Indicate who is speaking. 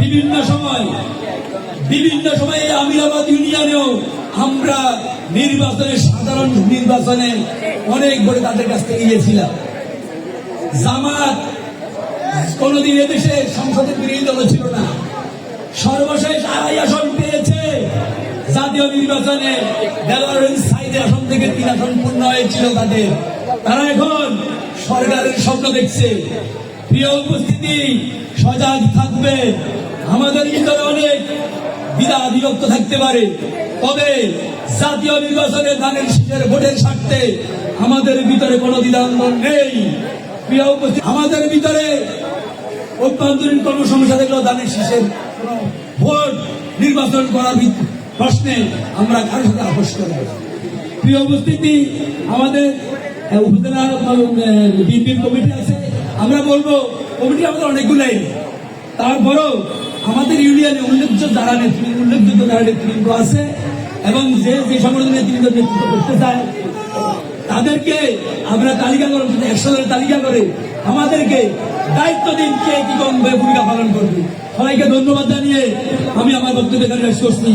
Speaker 1: বিভিন্ন সময়, বিভিন্ন সময়ে আমিরাবাদ ইউনিয়নেও আমরা নির্বাচনে, সাধারণ নির্বাচনে অনেক বড় তাদের কাছ থেকে গিয়েছিলাম। জামাত কোনদিন এদেশে সংসদের বিরোধী দল ছিল না। সর্বশেষ আড়াই আসন পেয়েছে জাতীয় নির্বাচনে সাইডের আসন থেকে তিন আসন পূর্ণ হয়েছিল তাদের। তারা এখন সরকারের স্বপ্ন দেখছে। প্রিয় উপস্থিতি, সজাগ থাকবে। আমাদের ভিতরে অনেক বিধা বিভক্ত থাকতে পারে। তবে জাতীয় নির্বাচনে ধানের শীতের ভোটের স্বার্থে আমাদের ভিতরে কোনো দ্বিধান্দন নেই। প্রিয় আমাদের ভিতরে অভ্যন্তরীণ কোনো সমস্যা ধানের শীষের ভোট নির্বাচন করার প্রশ্নে আমরা কারোর সাথে আপোষ করব প্রিয় উপস্থিতি আমাদের আহ, উপজেলা বিএনপির কমিটি আছে। আমরা বলব কমিটি আমাদের অনেকগুলাই। তারপরও আমাদের ইউনিয়নে উল্লেখযোগ্য যারা নেতৃত্ব উল্লেখযোগ্য যারা নেতৃত্ব আছে এবং যে যে সংগঠন নেতৃত্ব নেতৃত্ব করতে চায়, তাদেরকে আমরা তালিকা করে একশো জনের তালিকা করে আমাদেরকে দায়িত্ব দিন কে কি কোন ভূমিকা পালন করবে। সবাইকে ধন্যবাদ জানিয়ে আমি আমার বক্তব্য এখানে শেষ করছি।